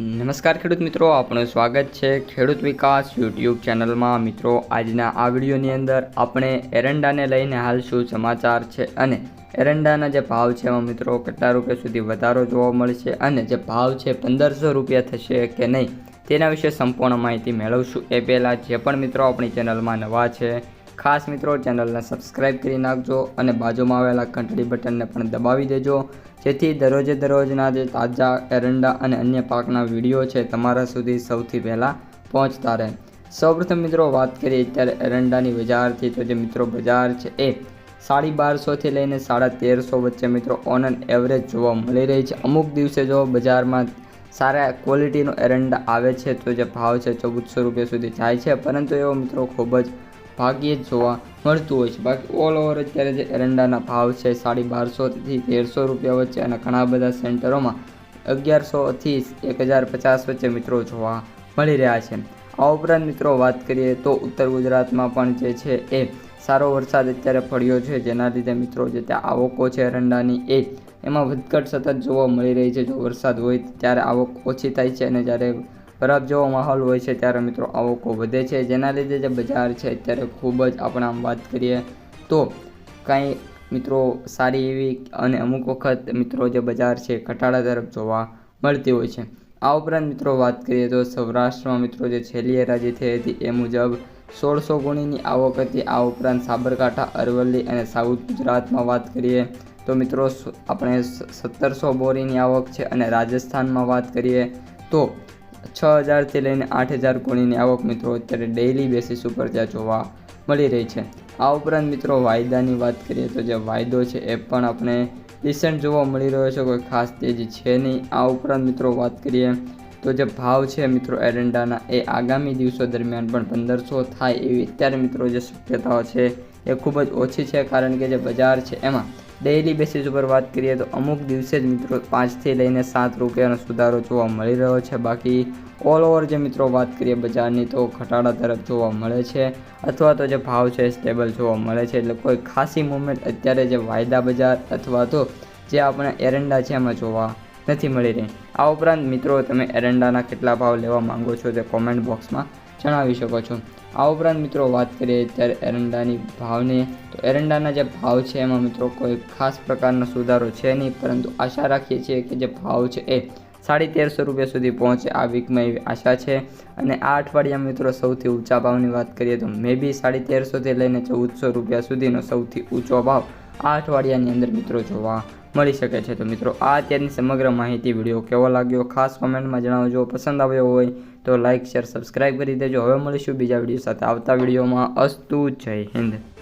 નમસ્કાર ખેડૂત મિત્રો આપણું સ્વાગત છે ખેડૂત વિકાસ યુટ્યુબ ચેનલમાં. મિત્રો, આજના આ વિડીયોની અંદર આપણે એરંડાને લઈને હાલ શું સમાચાર છે અને એરંડાના જે ભાવ છે એમાં મિત્રો, કેટલા રૂપિયા સુધી વધારો જોવા મળશે અને જે ભાવ છે પંદરસો રૂપિયા થશે કે નહીં તેના વિશે સંપૂર્ણ માહિતી મેળવશું. એ પહેલાં જે પણ મિત્રો આપણી ચેનલમાં નવા છે ખાસ મિત્રો ચેનલને સબસ્ક્રાઇબ કરી નાખજો અને બાજુમાં આવેલા ઘંટડી બટનને પણ દબાવી દેજો. જેથી દરરોજે દરરોજના જે તાજા એરંડા અને અન્ય પાકના વીડિયો છે તમારા સુધી સૌથી પહેલાં પહોંચતા રહે. સૌપ્રથમ મિત્રો વાત કરીએ અત્યારે એરંડાની બજારથી, તો જે મિત્રો બજાર છે એ સાડી બારસોથી લઈને સાડા તેરસો વચ્ચે મિત્રો ઓન એન એવરેજ જોવા મળી રહી છે. અમુક દિવસે જો બજારમાં સારા ક્વોલિટીનો એરંડા આવે છે, તો જે ભાવ છે ચૌદસો રૂપિયા સુધી જાય છે. પરંતુ એવો મિત્રો ખૂબ જ ભાગ્યે જ જોવા મળતું હોય છે. બાકી ઓલ ઓવર અત્યારે જે એરંડાના ભાવ છે સાડી બારસોથી તેરસો રૂપિયા વચ્ચે અને ઘણા બધા સેન્ટરોમાં અગિયારસોથી એક હજાર પચાસ વચ્ચે મિત્રો જોવા મળી રહ્યા છે. આ ઉપરાંત મિત્રો વાત કરીએ તો ઉત્તર ગુજરાતમાં પણ જે છે એ સારો વરસાદ અત્યારે પડ્યો છે. જેના લીધે મિત્રો જે ત્યાં આવકો છે એરંડાની એ એમાં વધઘટ સતત જોવા મળી રહી છે. જો વરસાદ હોય ત્યારે આવક ઓછી થાય છે અને જ્યારે બરફ જેવો માહોલ હોય છે ત્યારે મિત્રો આવકો વધે છે. જેના લીધે જે બજાર છે અત્યારે ખૂબ જ આપણે આમ વાત કરીએ તો કાંઈ મિત્રો સારી એવી અને અમુક વખત મિત્રો જે બજાર છે ઘટાડા તરફ જોવા મળતી હોય છે. આ ઉપરાંત મિત્રો વાત કરીએ તો સૌરાષ્ટ્રમાં મિત્રો જે છેલ્લી હરાજી થઈ હતી એ મુજબ સોળસો ગુણીની આવક હતી. આ ઉપરાંત સાબરકાંઠા, અરવલ્લી અને સાઉથ ગુજરાતમાં વાત કરીએ તો મિત્રો આપણે સત્તરસો બોરીની આવક છે અને રાજસ્થાનમાં વાત કરીએ તો છ હજારથી લઈને આઠ હજાર કોણીની આવક મિત્રો અત્યારે ડેઇલી બેસિસ ઉપર ત્યાં જોવા મળી રહી છે. આ ઉપરાંત મિત્રો વાયદાની વાત કરીએ તો જે વાયદો છે એ પણ આપણે રિસન્ટ જોવા મળી રહ્યો છે, કોઈ ખાસ તેજી છે નહીં. આ ઉપરાંત મિત્રો વાત કરીએ તો જે ભાવ છે મિત્રો એરંડાના એ આગામી દિવસો દરમિયાન પણ પંદરસો થાય એવી અત્યારે મિત્રો જે શક્યતાઓ છે એ ખૂબ જ ઓછી છે, કારણ કે જે બજાર છે એમાં ડેઇલી બેસિસ ઉપર વાત કરીએ તો અમુક દિવસે જ મિત્રો પાંચથી લઈને સાત રૂપિયાનો સુધારો જોવા મળી રહ્યો છે. બાકી ઓલ ઓવર જે મિત્રો વાત કરીએ બજારની તો ઘટાડા તરફ જોવા મળે છે અથવા તો જે ભાવ છે સ્ટેબલ જોવા મળે છે. એટલે કોઈ ખાસી મુવમેન્ટ અત્યારે જે વાયદા બજાર અથવા તો જે આપણે એરંડા છે એમાં જોવા નથી મળી રહી. આ ઉપરાંત મિત્રો તમે એરંડાના કેટલા ભાવ લેવા માંગો છો તે કોમેન્ટ બોક્સમાં જણાવી શકો છો. આ ઉપરાંત મિત્રો વાત કરીએ ત્યારે એરંડાની ભાવની, તો એરંડાના જે ભાવ છે એમાં મિત્રો કોઈ ખાસ પ્રકારનો સુધારો છે નહીં, પરંતુ આશા રાખીએ છીએ કે જે ભાવ છે એ સાડી તેરસો રૂપિયા સુધી પહોંચે આ વીકમાં એવી આશા છે. અને આ અઠવાડિયા મિત્રો સૌથી ઊંચા ભાવની વાત કરીએ તો મે બી સાડી તેરસોથી લઈને ચૌદસો રૂપિયા સુધીનો સૌથી ઊંચો ભાવ આ અઠવાડિયાની અંદર મિત્રો જોવા મળી શકે છે. તો મિત્રો, આ અત્યારની સમગ્ર માહિતી વીડિયો કેવો લાગ્યો? ખાસ કોમેન્ટમાં જણાવજો. પસંદ આવ્યો હોય તો લાઇક શેર સબસ્ક્રાઈબ કરી દેજો. હવે મળીશું બીજા વીડિયો સાથે આવતા વિડીયોમાં. અસ્તુ, જય હિન્દ.